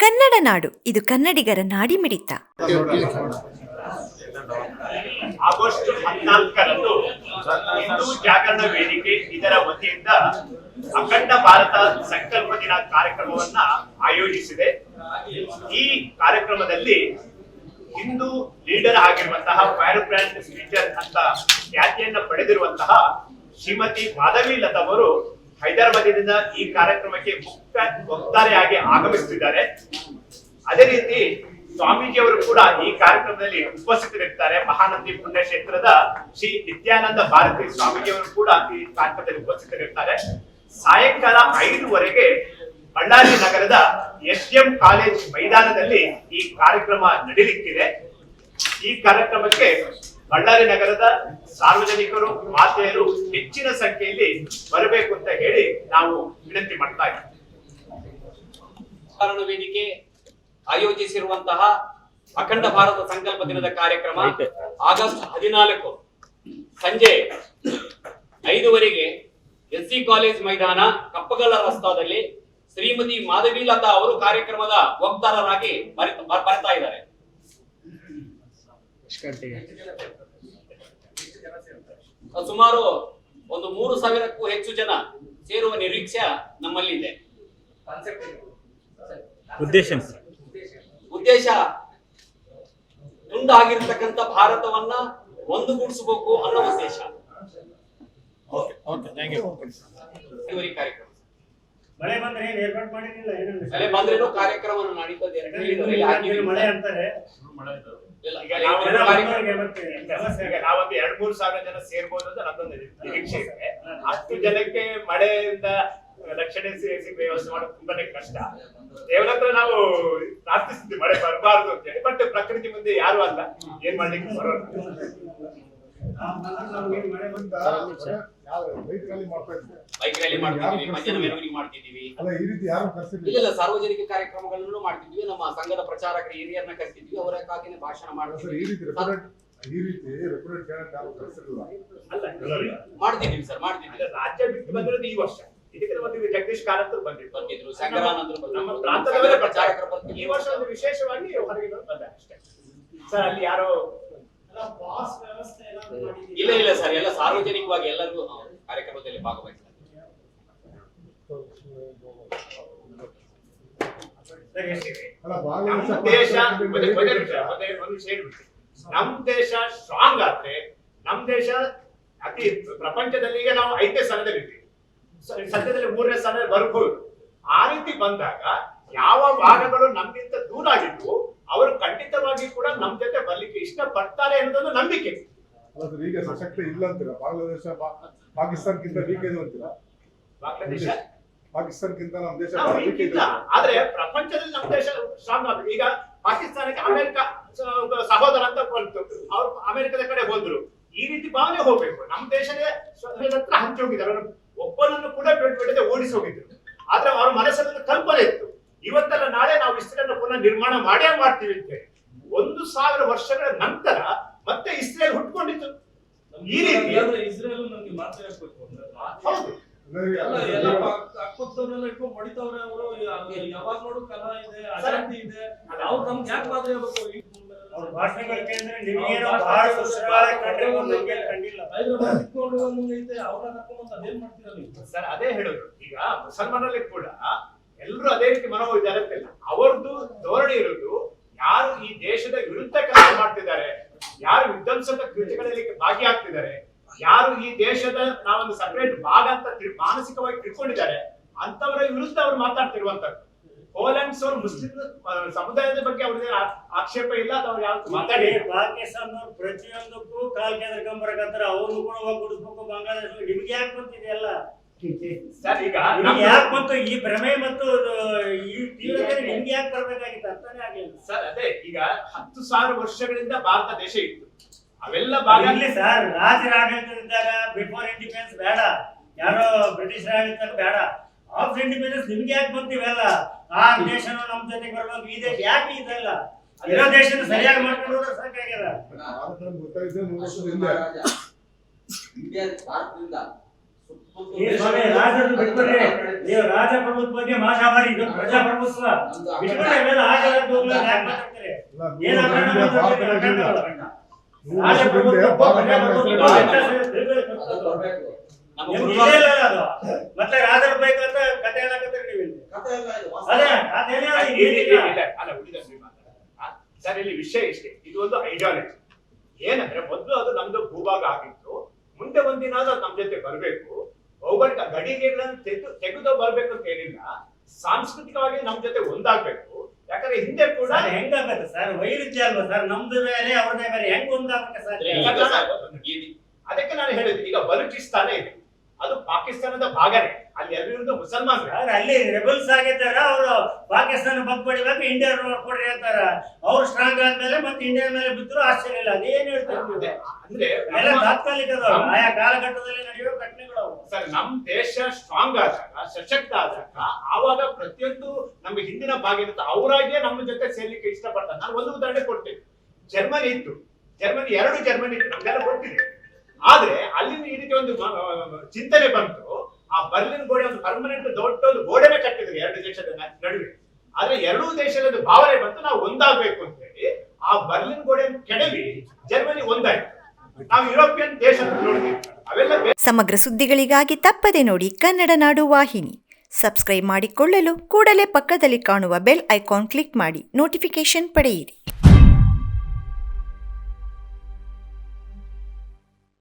ಕನ್ನಡ ನಾಡು. ಇದು ಕನ್ನಡಿಗರ ನಾಡಿ ಮಿಡಿತ ಆಗಸ್ಟ್ ಹದಿನಾಲ್ಕರಂದು ಹಿಂದೂ ಜಾಗರಣ ವೇದಿಕೆ ಇದರ ವತಿಯಿಂದ ಅಖಂಡ ಭಾರತ ಸಂಕಲ್ಪ ದಿನ ಕಾರ್ಯಕ್ರಮವನ್ನ ಆಯೋಜಿಸಿದೆ. ಈ ಕಾರ್ಯಕ್ರಮದಲ್ಲಿ ಹಿಂದೂ ಲೀಡರ್ ಆಗಿರುವಂತಹ ಫೈರ್ ಬ್ರ್ಯಾಂಡ್ ಸ್ಪೀಕರ್ ಅಂತ ಖ್ಯಾತಿಯನ್ನ ಪಡೆದಿರುವಂತಹ ಶ್ರೀಮತಿ ಮಾಧವಿ ಲತಾ ಅವರು ಹೈದರಾಬಾದಿನಿಂದ ಈ ಕಾರ್ಯಕ್ರಮಕ್ಕೆ ಮುಖ್ಯ ವಕ್ತಾರೆಯಾಗಿ ಆಗಮಿಸುತ್ತಿದ್ದಾರೆ. ಅದೇ ರೀತಿ ಸ್ವಾಮೀಜಿಯವರು ಕೂಡ ಈ ಕಾರ್ಯಕ್ರಮದಲ್ಲಿ ಉಪಸ್ಥಿತರಿರ್ತಾರೆ. ಮಹಾನಂದಿ ಪುಣ್ಯಕ್ಷೇತ್ರದ ಶ್ರೀ ನಿತ್ಯಾನಂದ ಭಾರತಿ ಸ್ವಾಮೀಜಿಯವರು ಕೂಡ ಈ ಕಾರ್ಯಕ್ರಮದಲ್ಲಿ ಉಪಸ್ಥಿತರಿರ್ತಾರೆ. ಸಾಯಂಕಾಲ ಐದುವರೆಗೆ ಬಳ್ಳಾರಿ ನಗರದ ಎಸ್ ಎಂ ಕಾಲೇಜ್ ಮೈದಾನದಲ್ಲಿ ಈ ಕಾರ್ಯಕ್ರಮ ನಡೀಲಿಕ್ಕಿದೆ. ಈ ಕಾರ್ಯಕ್ರಮಕ್ಕೆ ಬಳ್ಳಾರಿ ನಗರದ ಸಾರ್ವಜನಿಕರು ಮಾತೆಯರು ಹೆಚ್ಚಿನ ಸಂಖ್ಯೆಯಲ್ಲಿ ಬರಬೇಕು ಅಂತ ಹೇಳಿ ನಾವು ವಿನಂತಿ ಮಾಡ್ತಾ ಇದ್ದೀವಿ. ವೇದಿಕೆ ಆಯೋಜಿಸಿರುವಂತಹ ಅಖಂಡ ಭಾರತ ಸಂಕಲ್ಪ ದಿನದ ಕಾರ್ಯಕ್ರಮ ಆಗಸ್ಟ್ ಹದಿನಾಲ್ಕು ಸಂಜೆ ಐದುವರೆಗೆ ಎಸ್ ಸಿ ಕಾಲೇಜ್ ಮೈದಾನ ಕಪ್ಪಗಲ್ಲ ರಸ್ತಾದಲ್ಲಿ ಶ್ರೀಮತಿ ಮಾಧವಿ ಲತಾ ಅವರು ಕಾರ್ಯಕ್ರಮದ ವಕ್ತಾರರಾಗಿ ಬರ್ತಾ ಬ- ಸುಮಾರು ಒಂದು ಮೂರು ಸಾವಿರಕ್ಕೂ ಹೆಚ್ಚು ಜನ ಸೇರುವ ನಿರೀಕ್ಷೆ ನಮ್ಮಲ್ಲಿದೆ. ಉದ್ದೇಶ ಉದ್ದೇಶ ತುಂಡಾಗಿರ್ತಕ್ಕಂಥ ಭಾರತವನ್ನ ಒಂದುಗೂಡಿಸಬೇಕು ಅನ್ನೋ ಉದ್ದೇಶ. ಮಳೆ ಬಂದ್ರೆ ಏನ್ ಏರ್ಪಾಟ್ ಮಾಡಿರ್ಲಿಲ್ಲ ಏನಂದ್ರೆ ಮಳೆ ಬಂದ್ರೇನು ಕಾರ್ಯಕ್ರಮವನ್ನು ನಡೀತದೆ. ಮಳೆ ಅಂತಾರೆ. ನಾವೊಂದು ಎರಡ್ ಮೂರ್ ಸಾವಿರ ಜನ ಸೇರ್ಬೋದು ಅಂತ ನನ್ನೊಂದು ನಿರೀಕ್ಷೆ ಇದೆ. ಅಷ್ಟು ಜನಕ್ಕೆ ಮಳೆಯಿಂದ ರಕ್ಷಣೆ ಸೇರಿಸಿ ವ್ಯವಸ್ಥೆ ಮಾಡೋದು ತುಂಬಾನೇ ಕಷ್ಟ. ದೇವರ ಹತ್ರ ನಾವು ಪ್ರಾರ್ಥಿಸ್ತೀವಿ ಮಳೆ ಬರಬಾರ್ದು ಅಂತ ಹೇಳಿ. ಬಟ್ ಪ್ರಕೃತಿ ಮುಂದೆ ಯಾರು ಅಲ್ಲ. ಏನ್ ಮಾಡ್ಲಿಕ್ಕೆ ಬಂತ ಬೈಕ್ ರ್ಯಾಲಿ ಮಾಡ್ತಿದ್ದೀವಿ ಮಧ್ಯಾಹ್ನ ಮೆರವಣಿಗೆ ಮಾಡ್ತಿದ್ದೀವಿ ಅಲ್ಲ ಈ ರೀತಿ ಯಾರು ಇಲ್ಲ ಇಲ್ಲ, ಸಾರ್ವಜನಿಕ ಕಾರ್ಯಕ್ರಮಗಳನ್ನು ಮಾಡ್ತಿದ್ವಿ. ನಮ್ಮ ಸಂಘದ ಪ್ರಚಾರಕರ ಹಿರಿಯರನ್ನ ಕರೆಸಿದ್ವಿ. ಅವರ ಕಾಕಿನ ಭಾಷಣ ಸರ್ ಈ ಮಾಡ್ತಿದ್ವಿ. ರೀತಿ ಯಾರು ಮಾಡ್ತಿದ್ದೀವಿ ಸರ್ ಮಾಡ್ತಿದ್ವಿ ಅಂದ್ರೆ ರಾಜ್ಯ ಬಿಟ್ಟು ಬಂದಿರೋದು ಈ ವರ್ಷ. ಇದಕ್ಕೆ ಮತ್ತೆ ಜಗದೀಶ್ ಕಾರಂತರು ಬಂದಿದ್ರು ಬಂದಿದ್ರು ಸಂಗರಾನಂದರು ಬಂದಿದ್ರು. ನಮ್ಮ ಪ್ರಾಂತದವರೇ ಪ್ರಚಾರಕರು ಬರ್ತಾರೆ. ಈ ವರ್ಷ ಒಂದು ವಿಶೇಷವಾಗಿ ಹೊರಗಿನ ಬಂದ ಅಷ್ಟೇ. ಸರ್ ಅಲ್ಲಿ ಯಾರೋ ಇಲ್ಲ ಇಲ್ಲ ಸರ್. ಎಲ್ಲ ಸಾರ್ವಜನಿಕವಾಗಿ ಎಲ್ಲರಿಗೂ ಕಾರ್ಯಕ್ರಮದಲ್ಲಿ ಹೇಳ್ಬಿಡ್ತೀನಿ. ನಮ್ ದೇಶ ಸ್ಟ್ರಾಂಗ್ ಆದ್ರೆ ನಮ್ ದೇಶ ಅತಿ ಪ್ರಪಂಚದಲ್ಲಿ ಈಗ ನಾವು ಐದನೇ ಸ್ಥಾನದಲ್ಲಿ ಇದ್ದೀವಿ. ಸ- ಸದ್ಯದಲ್ಲಿ ಮೂರನೇ ಸ್ಥಾನದಲ್ಲಿ ಬರ್ಬೋದು. ಆ ರೀತಿ ಬಂದಾಗ ಯಾವ ಭಾಗಗಳು ನಮ್ಗಿಂತ ದೂರ ಆಗಿದ್ವು ಅವರು ಖಂಡಿತವಾಗಿ ಕೂಡ ನಮ್ ಜೊತೆ ಬರ್ಲಿಕ್ಕೆ ಇಷ್ಟ ಪಡ್ತಾರೆ ಅನ್ನೋದೊಂದು ನಂಬಿಕೆ. ಈಗ ಸಶಕ್ತ ಇಲ್ಲ ಅಂತೀರಾ? ಬಾಂಗ್ಲಾದೇಶ ಪಾಕಿಸ್ತಾನಕ್ಕಿಂತ ವೀಕ್ ಇದೆ ಅಂತೀರಾ? ಬಾಂಗ್ಲಾದೇಶ? ಪಾಕಿಸ್ತಾನಕ್ಕಿಂತ ನಮ್ಮ ದೇಶ ಆದ್ರೆ ಪ್ರಪಂಚದಲ್ಲಿ ನಮ್ಮ ದೇಶ ಸ್ಟ್ರಾಂಗ್ ಆಗಿದೆ ಈಗ ಪಾಕಿಸ್ತಾನಕ್ಕೆ ಅಮೆರಿಕ ಸಹೋದರ ಅಂತ ಬಂತು. ಅವ್ರು ಅಮೆರಿಕದ ಕಡೆ ಹೋದ್ರು. ಈ ರೀತಿ ಭಾವನೆ ಹೋಗ್ಬೇಕು. ನಮ್ಮ ದೇಶದೇ ಸ್ವತಂತ್ರ ಹತ್ರ ಹಂಚಿ ಹೋಗಿದ್ದಾರೆ. ಒಬ್ಬನನ್ನು ಕೂಡ ಬಿಡ್- ಬಿಡದೆ ಓಡಿಸಿ ಹೋಗಿದ್ರು. ಆದ್ರೆ ಅವ್ರ ಮನಸ್ಸಲ್ಲಿ ಕಲ್ಪನೆ ಇತ್ತು. ಇವತ್ತಲ್ಲ ನಾಳೆ ನಾವು ಇಸ್ರೇಲ್ ಪುನಃ ನಿರ್ಮಾಣ ಮಾಡೇ ಮಾಡ್ತೀವಿ ಅಂತ ಹೇಳಿ. ಒಂದು ಸಾವಿರ ವರ್ಷಗಳ ನಂತರ ಮತ್ತೆ ಇಸ್ರೇಲ್ ಹುಟ್ಕೊಂಡಿತ್ತು. ಈ ರೀತಿ. ಇಸ್ರೇಲ್ ನಮ್ಗೆ ಹೌದು. ನೀವು? ಸರ್ ಅದೇ ಹೇಳೋದು. ಈಗ ಮುಸಲ್ಮಾನಲ್ಲಿ ಕೂಡ ಎಲ್ಲರೂ ಅದೇ ರೀತಿ ಮನೋವಿದ್ದಾರೆ ಅಂತಿಲ್ಲ ಅವರದ್ದು ಧೋರಣೆ ಇರೋದು ಯಾರು ಈ ದೇಶದ ವಿರುದ್ಧ ಕೆಲಸ ಮಾಡ್ತಿದ್ದಾರೆ, ಯಾರು ವಿಧ್ವಂಸಕ ಕೃತಿಗಳಲ್ಲಿ ಭಾಗಿಯಾಗ್ತಿದ್ದಾರೆ, ಯಾರು ಈ ದೇಶದ ನಾವೊಂದು ಸಪರೇಟ್ ಭಾಗ ಅಂತ ಮಾನಸಿಕವಾಗಿ ತಿಳ್ಕೊಂಡಿದ್ದಾರೆ ಅಂತವರ ವಿರುದ್ಧ ಅವ್ರು ಮಾತಾಡ್ತಿರುವಂತದ್ದು ಪೋಲೆಂಡ್ಸ್ ಅವರು ಮುಸ್ಲಿಂ ಸಮುದಾಯದ ಬಗ್ಗೆ ಅವ್ರಿಗೆ ಆಕ್ಷೇಪ ಇಲ್ಲ ಅವ್ರು ಯಾರು ಮಾತಾಡಿ ಪಾಕಿಸ್ತಾನ ಪ್ರತಿಯೊಂದಕ್ಕೂ ಕಾಲ್ ಕೆದರ್ಕೊಂಬರಕತ್ತಾರ ಅವ್ರನ್ನು ಕೂಡ ಹೋಗಿ ಗುಡಿಸ್ಬೇಕು, ಬಾಂಗ್ಲಾದೇಶ ನಿಮ್ಗೆ ಯಾಕೆ ಬಂತಿದೆ ಎಲ್ಲ? ಸರ್ ಈಗ ಯಾಕೆ ಈ ಭ್ರಮೆ ಮತ್ತು ಅದು ಈ ತೀವ್ರತೆ ನಿಮ್ಗೆ ಯಾಕೆ ಬರ್ಬೇಕಾಗಿತ್ತು? ಅರ್ಥನೇ ಆಗ್ಲಿಲ್ಲ. ಸರ್ ಅದೇ ಈಗ ಹತ್ತು ಸಾವಿರ ವರ್ಷಗಳಿಂದ ಭಾರತ ದೇಶ ಇತ್ತು. ಅವೆಲ್ಲ ಭಾಗ ಇಲ್ಲಿ ಸರ್. ರಾಜರ ಆಡಳಿತದಿದ್ದಾಗ ಬಿಫೋರ್ ಇಂಡಿಪೆಂಡೆನ್ಸ್ ಬೇಡ. ಯಾರೋ ಬ್ರಿಟಿಷ್ ಆಡಳಿತ ಬೇಡ. ಆಫ್ ಇಂಡಿಪೆಂಡೆನ್ಸ್ ನಿಮ್ಗೆ ಯಾಕೆ ಬಂತೀವಲ್ಲ ಆ ದೇಶನೂ ನಮ್ ಜೊತೆಗೆ ಬರ್ಬೇಕು. ಈ ದೇಶ ಯಾಕೆ ಇದೆಲ್ಲ? ಇರೋ ದೇಶನ ಸರಿಯಾಗಿ ಮಾಡ್ಕೊಂಡು ಸಾಕಾಗ್ಯದ. ಭಾರತ ಗೊತ್ತಾಗಿದೆ ಇಂಡಿಯಾ ಭಾರತದಿಂದ ಈ ಸ್ವಾಮಿ ನೀವು ರಾಜಪ್ರಭುತ್ವ ಬಗ್ಗೆ ಮಾತಾಡಿ ಇದು ಪ್ರಜಾಪ್ರಭುತ್ವ. ಬಿಟ್ಬಿಡಿ ಇವೆಲ್ಲ ಆಗಲ್ಲ ಅಂತ ಹೋಗ್ಲಿ, ಯಾಕ್ ಮಾತಾಡ್ತೀರಿ? ಏನ್. ಮತ್ತೆ ರಾಜರ ಅಂತ ಕತೆ ಎಲ್ಲ ಶ್ರೀಮಂತ ಸರ್ ಇಲ್ಲಿ ವಿಷಯ ಇಷ್ಟೇ. ಇದು ಒಂದು ಐಡಿಯಾಲಜಿ ಏನಂದ್ರೆ ಮೊದಲು ಅದು ನಮ್ದು ಭೂಭಾಗ ಆಗಿತ್ತು. ಮುಂದೆ ಒಂದಿನ ನಮ್ಮ ನಮ್ ಜೊತೆ ಬರಬೇಕು. ಭೌಗೋಳಿಕ ಗಡಿಗೆಗಳನ್ನು ತೆಗೆದು ತೆಗೆದು ಬರ್ಬೇಕು ಅಂತ ಏನಿಲ್ಲ. ಸಾಂಸ್ಕೃತಿಕವಾಗಿ ನಮ್ ಜೊತೆ ಒಂದಾಗ್ಬೇಕು. ಯಾಕಂದ್ರೆ ಹಿಂದೆ ಕೂಡ ಹೆಂಗಾಗತ್ತೆ ಸರ್? ವೈರುಧ್ಯ ಅಲ್ವಾ ಸರ್? ನಮ್ದು ಮೇಲೆ ಅವ್ರದೇ ಮೇಲೆ ಹೆಂಗ್ ಒಂದಾಗಕ್ಕೆ ಸರ್? ಸರ್, ಅದಕ್ಕೆ ನಾನು ಹೇಳಿದ್ವಿ ಈಗ ಬಲೂಚಿಸ್ತಾನ ಇದೆ. ಅದು ಪಾಕಿಸ್ತಾನದ ಭಾಗನೇ. ಅಲ್ಲಿ ಎಲ್ಲಿರುವುದು ಮುಸಲ್ಮಾನ್ ಅಲ್ಲಿ ರೆಬಲ್ಸ್ ಆಗಿದ್ದಾರ ಅವರು ಪಾಕಿಸ್ತಾನ ಬಂದ್ ಪಡಿಬೇಕು ಇಂಡಿಯಾ ಕೊಡ್ರಿ ಅಂತಾರ. ಅವ್ರು ಸ್ಟ್ರಾಂಗ್ ಆದ್ಮೇಲೆ ಮತ್ತೆ ಇಂಡಿಯಾ ಮೇಲೆ ಬಿದ್ರು ಆಶ್ಚರ್ಯ ಇಲ್ಲ. ಅದೇನ್ ಹೇಳ್ತಾರೆ? ಅಂದ್ರೆ ಎಲ್ಲ ತಾತ್ಕಾಲಿಕ. ಆಯಾ ಕಾಲಘಟ್ಟದಲ್ಲಿ ನಡೆಯುವ ಘಟನೆಗಳು. ಸರ್ ನಮ್ ದೇಶ ಸ್ಟ್ರಾಂಗ್ ಆದಾಗ ಸಶಕ್ತ ಆದಾಗ ಆವಾಗ ಪ್ರತಿಯೊಂದು ನಮ್ಗೆ ಹಿಂದಿನ ಭಾಗ ಇರುತ್ತೆ ಅವರಾಗಿಯೇ ನಮ್ಮ ಜೊತೆ ಸೇರ್ಲಿಕ್ಕೆ ಇಷ್ಟಪಡ್ತಾರೆ ನಾನು ಒಂದು ಉದಾಹರಣೆ ಕೊಡ್ತೀನಿ. ಜರ್ಮನಿ ಇತ್ತು. ಜರ್ಮನಿ ಎರಡು ಜರ್ಮನಿ ಇತ್ತು. ನಮ್ಗೆಲ್ಲ ಗೊತ್ತಿದೆ. ಆದ್ರೆ ಅಲ್ಲಿಂದ ಇದಕ್ಕೆ ರೀತಿ ಒಂದು ಚಿಂತನೆ ಬಂತು. ಆ ಬರ್ಲಿನ್ ಗೋಡೆ ಒಂದು ಪರ್ಮನೆಂಟ್ ದೊಡ್ಡ ಒಂದು ಗೋಡೆನೇ ಕಟ್ಟಿದ್ರು ಎರಡು ದೇಶದ ನಡುವೆ. ಆದ್ರೆ ಎರಡೂ ದೇಶದ ಭಾವನೆ ಬಂತು, ನಾವು ಒಂದಾಗಬೇಕು ಅಂತ ಹೇಳಿ ಆ ಬರ್ಲಿನ್ ಗೋಡೆ ಕೆಡವಿ ಜರ್ಮನಿ ಒಂದಾಯ್ತು. ನಾವು ಯುರೋಪಿಯನ್ ದೇಶ ಅವೆಲ್ಲ ಸಮಗ್ರ ಸುದ್ದಿಗಳಿಗಾಗಿ ತಪ್ಪದೆ ನೋಡಿ ಕನ್ನಡ ನಾಡು ವಾಹಿನಿ. ಸಬ್ಸ್ಕ್ರೈಬ್ ಮಾಡಿಕೊಳ್ಳಲು ಕೂಡಲೇ ಪಕ್ಕದಲ್ಲಿ ಕಾಣುವ ಬೆಲ್ ಐಕಾನ್ ಕ್ಲಿಕ್ ಮಾಡಿ ನೋಟಿಫಿಕೇಶನ್ ಪಡೆಯಿರಿ.